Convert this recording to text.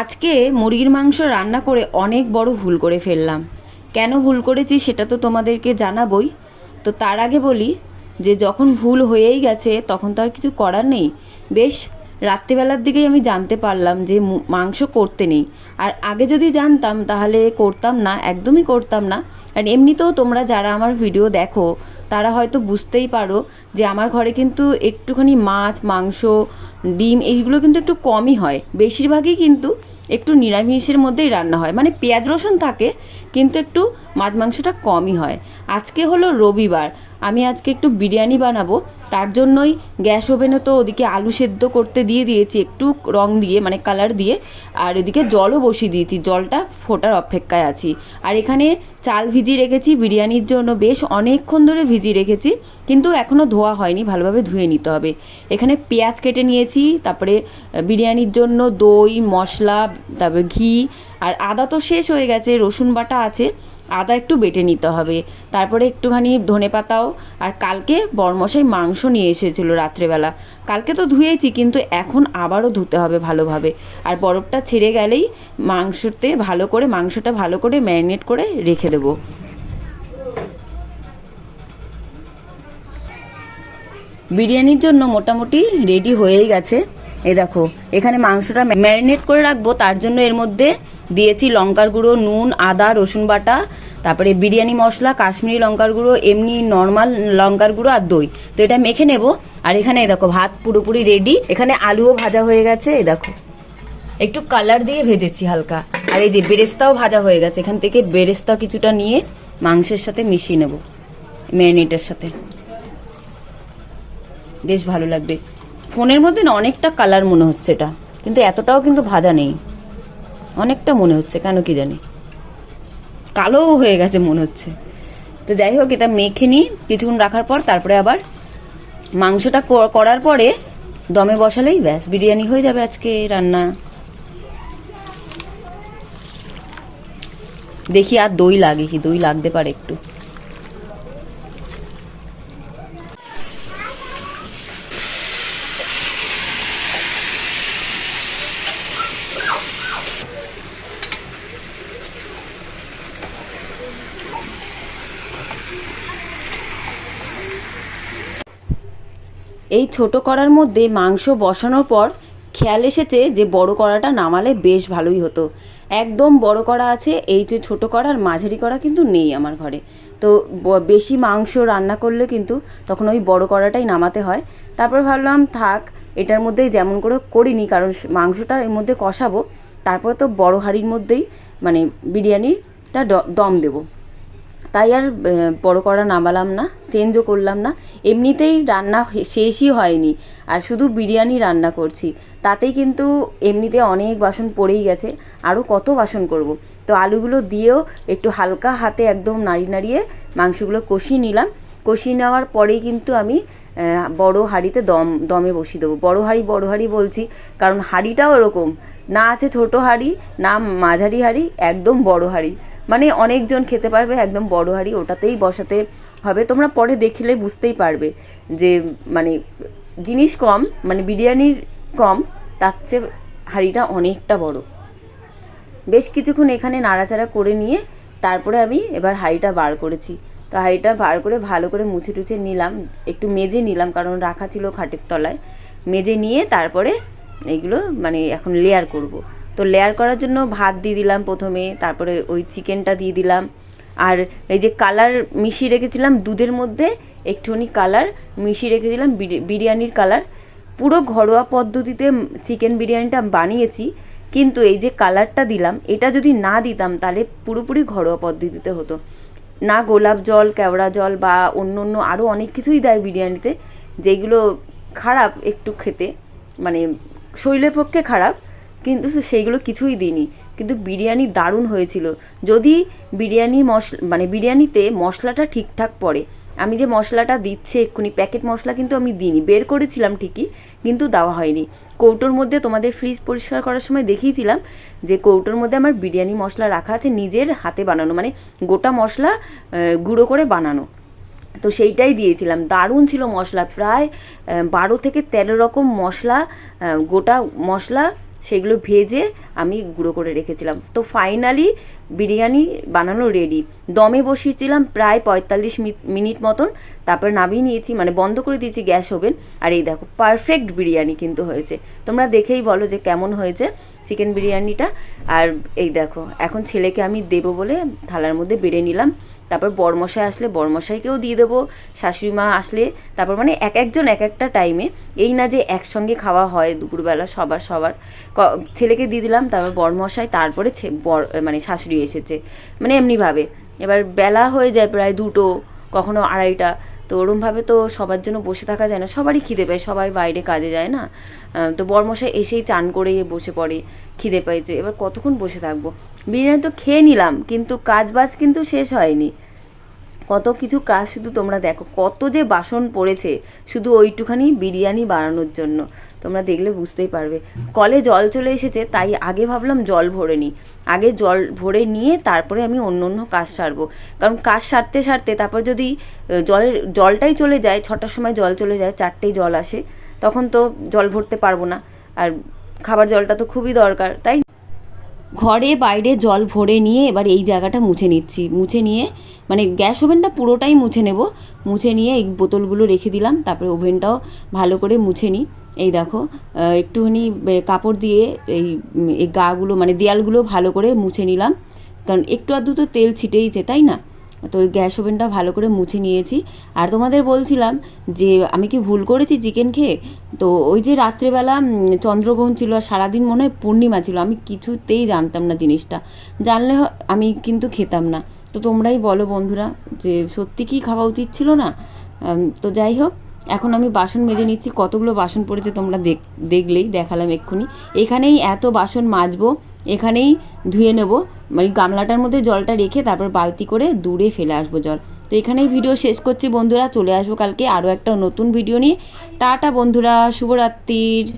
আজকে মুরগির মাংস রান্না করে অনেক বড় ভুল করে ফেললাম। কেন ভুল করেছি সেটা তো তোমাদেরকে জানাবই। তো তার আগে বলি যে যখন ভুল হয়েই গেছে তখন তো আর কিছু করার নেই। বেশ রাত্রিবেলার দিকেই আমি জানতে পারলাম যে মাংস করতে নেই। আর আগে যদি জানতাম, তাহলে করতাম না, একদমই করতাম না। আর এমনিতেও তোমরা যারা আমার ভিডিও দেখো, তারা হয়তো বুঝতেই পারো যে আমার ঘরে কিন্তু একটুখানি মাছ, মাংস, ডিম, এইগুলো কিন্তু একটু কমই হয়। বেশিরভাগই কিন্তু একটু নিরামিষের মধ্যেই রান্না হয়। মানে পেঁয়াজ রসুন থাকে, কিন্তু একটু মাছ, মাংসটা কমই হয়। আজকে হলো রবিবার আমি আজকে একটু বিরিয়ানি বানাবো। তার জন্যই গ্যাস ওভেনে তো ওদিকে আলু সেদ্ধ করতে দিয়ে দিয়েছি, একটু রং দিয়ে মানে কালার দিয়ে। আর ওদিকে জলও বসিয়ে দিয়েছি, জলটা ফোটার অপেক্ষায় আছি। আর এখানে চাল ভিজিয়ে রেখেছি বিরিয়ানির জন্য, বেশ অনেকক্ষণ ধরে ভিজিয়ে রেখেছি, কিন্তু এখনও ধোয়া হয়নি, ভালোভাবে ধুয়ে নিতে হবে। এখানে পেঁয়াজ কেটে নিয়েছি, তারপরে বিরিয়ানির জন্য দই, মশলা, তারপরে ঘি, আর আদা তো শেষ হয়ে গেছে, রসুন বাটা আছে। আদা একটু বেটে নিতে হবে। তারপরে একটুখানি ধনে পাতাও। আর কালকে বরমশাই মাংস নিয়ে এসেছিল রাত্রেবেলা। কালকে তো ধুয়েছি, কিন্তু এখন আবারও ধুতে হবে ভালোভাবে। আর বরফটা ছেড়ে গেলেই মাংসতে ভালো করে, মাংসটা ভালো করে ম্যারিনেট করে রেখে দেবো। বিরিয়ানির জন্য মোটামুটি রেডি হয়েই গেছে। এ দেখো, এখানে মাংসটা ম্যারিনেট করে রাখব, তার জন্য এর মধ্যে দিয়েছি লঙ্কার গুঁড়ো, নুন, আদা, রসুন বাটা, তারপরে বিরিয়ানি মশলা, কাশ্মীরি লঙ্কার গুঁড়ো, এমনি নর্মাল লঙ্কার গুঁড়ো আর দই। তো এটা মেখে নেব। আর এখানে দেখো, ভাত পুরোপুরি রেডি এখানে আলুও ভাজা হয়ে গেছে, এই দেখো। একটু কালার দিয়ে ভেজেছি হালকা। আর এই যে বেরেস্তাও ভাজা হয়ে গেছে, এখান থেকে বেরেস্তা কিছুটা নিয়ে মাংসের সাথে মিশিয়ে নেব ম্যারিনেটের সাথে। বেশ ভালো লাগবে। ফোনের মধ্যে না অনেকটা কালার মনে হচ্ছে এটা, কিন্তু এতটাও কিন্তু ভাজা নেই। অনেকটা মনে হচ্ছে, কেন কি জানি। কালোও হয়ে গেছে মনে হচ্ছে। তো যাই হোক, এটা মেখে নিই, কিছুক্ষণ রাখার পর তারপরে আবার মাংসটা করার পরে দমে বসালেই ব্যাস, বিরিয়ানি হয়ে যাবে আজকে রান্না। দেখি আর দই লাগে কি, দই লাগতে পারে একটু। এই ছোট কড়ার মধ্যে মাংস বসানোর পর খেয়াল এসেছে যে বড় কড়াটা নামালে বেশ ভালোই হতো। একদম বড় কড়া আছে, এই যে ছোট কড়া আর মাঝারি কড়া কিন্তু নেই আমার ঘরে। তো বেশি মাংস রান্না করলে কিন্তু তখন ওই বড় কড়াটাই নামাতে হয়। তারপর ভাবলাম, থাক, এটার মধ্যেই যেমন করে করিনি, কারণ মাংসটা এর মধ্যে কষাবো, তারপরে তো বড় হাঁড়ির মধ্যেই মানে বিরিয়ানিটা দম দেবো। তাই আর বড় করা নামালাম না চেঞ্জও করলাম না। এমনিতেই রান্না শেষই হয়নি, আর শুধু বিরিয়ানি রান্না করছি। তাতেই কিন্তু এমনিতে অনেক বাসন পড়েই গেছে আরও কত বাসন করব। তো আলুগুলো দিয়েও একটু হালকা হাতে একদম নাড়িয়ে নাড়িয়ে মাংসগুলো কষিয়ে নিলাম। কষিয়ে নেওয়ার পরেই কিন্তু আমি বড় হাঁড়িতে দম, দমে বসিয়ে দেবো। বড় হাঁড়ি বড় হাঁড়ি বলছি, কারণ হাঁড়িটাও এরকম। না আছে ছোট হাঁড়ি, না মাঝারি হাঁড়ি, একদম বড় হাঁড়ি। মানে অনেকজন খেতে পারবে, একদম বড় হাঁড়ি ওটাতেই বসাতে হবে। তোমরা পরে দেখলে বুঝতেই পারবে যে মানে জিনিস কম মানে বিরিয়ানির কম, তার চেয়ে হাঁড়িটা অনেকটা বড়। বেশ কিছুক্ষণ এখানে নাড়াচাড়া করে নিয়ে তারপরে আমি এবার হাঁড়িটা বার করেছি। তো হাঁড়িটা বার করে ভালো করে মুছে টুছে নিলাম, একটু মেজে নিলাম, কারণ রাখা ছিল খাটের তলায়। মেজে নিয়ে তারপরে এগুলো মানে এখন লেয়ার করব। তো লেয়ার করার জন্য ভাত দিয়ে দিলাম প্রথমে, তারপরে ওই চিকেনটা দিয়ে দিলাম। আর এই যে কালার মিশিয়ে রেখেছিলাম দুধের মধ্যে, একটুখানি কালার মিশিয়ে রেখেছিলাম বিরি- বিরিয়ানির কালার পুরো ঘরোয়া পদ্ধতিতে চিকেন বিরিয়ানিটা বানিয়েছি, কিন্তু এই যে কালারটা দিলাম, এটা যদি না দিতাম তাহলে পুরোপুরি ঘরোয়া পদ্ধতিতে হতো। না গোলাপ জল, কেওড়া জল বা অন্য অন্য আরও অনেক কিছুই দেয় বিরিয়ানিতে, যেগুলো খারাপ একটু খেতে মানে শরীরের পক্ষে খারাপ কিন্তু সেইগুলো কিছুই দিইনি। কিন্তু বিরিয়ানি দারুণ হয়েছিল। যদি বিরিয়ানি মশলা মানে বিরিয়ানিতে মশলাটা ঠিকঠাক পড়ে। আমি যে মশলাটা দিচ্ছে এক্ষুনি, প্যাকেট মশলা কিন্তু আমি দিইনি। বের করেছিলাম ঠিকই, কিন্তু দেওয়া হয়নি। কৌটোর মধ্যে তোমাদের ফ্রিজ পরিষ্কার করার সময় দেখিয়েছিলাম যে কৌটোর মধ্যে আমার বিরিয়ানি মশলা রাখা আছে, নিজের হাতে বানানো মানে গোটা মশলা গুঁড়ো করে বানানো। তো সেইটাই দিয়েছিলাম। দারুণ ছিল মশলা। প্রায় বারো থেকে তেরো রকম মশলা গোটা মশলা সেগুলো ভেজে আমি গুঁড়ো করে রেখেছিলাম। তো ফাইনালি বিরিয়ানি বানানো রেডি দমে বসিয়েছিলাম প্রায় পঁয়তাল্লিশ মিনিট মতন। তারপর নামিয়ে নিয়েছি মানে বন্ধ করে দিয়েছি গ্যাস ওভেন। আর এই দেখো পারফেক্ট বিরিয়ানি কিন্তু হয়েছে। তোমরা দেখেই বলো যে কেমন হয়েছে চিকেন বিরিয়ানিটা। আর এই দেখো, এখন ছেলেকে আমি দেবো বলে থালার মধ্যে বেড়ে নিলাম। তারপর বরমশাই আসলে বরমশাইকেও দিয়ে দেবো, শাশুড়ি মা আসলে তারপর মানে এক একজন এক একটা টাইমে এই না যে একসঙ্গে খাওয়া হয় দুপুরবেলা সবার সবার ছেলেকে দিয়ে দিলাম, তারপর বরমশাই তারপরে বর মানে শাশুড়ি এসেছে মানে এমনিভাবে। এবার বেলা হয়ে যায় প্রায় দুটো, কখনো আড়াইটা, তো ওরমভাবে তো সবার জন্য বসে থাকা যায় না, সবারই খিদে পায়, সবাই বাইরে কাজে যায় না। তো বরমশাই এসেই চান করে বসে পড়ে, খিদে পাইছে, এবার কতক্ষণ বসে থাকব? বিরিয়ানি তো খেয়ে নিলাম, কিন্তু কাজ বাজ কিন্তু শেষ হয়নি। কত কিছু কাজ শুধু তোমরা দেখো, কত যে বাসন পড়েছে, শুধু ওইটুখানি বিরিয়ানি বানানোর জন্য। তোমরা দেখলে বুঝতেই পারবে। কলে জল চলে এসেছে, তাই আগে ভাবলাম জল ভরে নিই। আগে জল ভরে নিয়ে তারপরে আমি অন্য অন্য কাজ সারবো। কারণ কাজ সারতে সারতে তারপর যদি জলের, জলটাই চলে যায়, ছটার সময় জল চলে যায়, চারটেই জল আসে, তখন তো জল ভরতে পারব না। আর খাবার জলটা তো খুবই দরকার, তাই ঘরে বাইরে জল ভরে নিয়ে এবার এই জায়গাটা মুছে নিচ্ছি। মুছে নিয়ে মানে গ্যাস ওভেনটা পুরোটাই মুছে নেব। মুছে নিয়ে এই বোতলগুলো রেখে দিলাম, তারপরে ওভেনটাও ভালো করে মুছে নিই। এই দেখো একটুখানি কাপড় দিয়ে এই এই গাগুলো মানে দেয়ালগুলো ভালো করে মুছে নিলাম। কারণ একটু আধটু তো তেল ছিটেইছে, তাই না? তো ওই গ্যাস ওভেনটা ভালো করে মুছে নিয়েছি। আর তোমাদের বলছিলাম যে আমি কি ভুল করেছি চিকেন খেয়ে? তো ওই যে রাত্রেবেলা চন্দ্রগ্রহণ ছিল আর সারাদিন মনে হয় পূর্ণিমা ছিল, আমি কিছুতেই জানতাম না জিনিসটা। জানলে আমি কিন্তু খেতাম না। তো তোমরাই বলো বন্ধুরা যে সত্যি কি খাওয়া উচিত ছিল না? তো যাই হোক এখন আমি বাসন মেজে নিচ্ছি, কতগুলো বাসন পড়েছে তোমরা দেখ, দেখলেই দেখালাম এক্ষুনি। এখানেই এত বাসন মাজবো, এখানেই ধুয়ে নেব মানে গামলাটার মধ্যে জলটা রেখে তারপর বালতি করে দূরে ফেলে আসব জল। তো এখানেই ভিডিও শেষ করছি বন্ধুরা, চলে আসব কালকে আরও একটা নতুন ভিডিও নিয়ে। টাটা বন্ধুরা, শুভরাত্রির।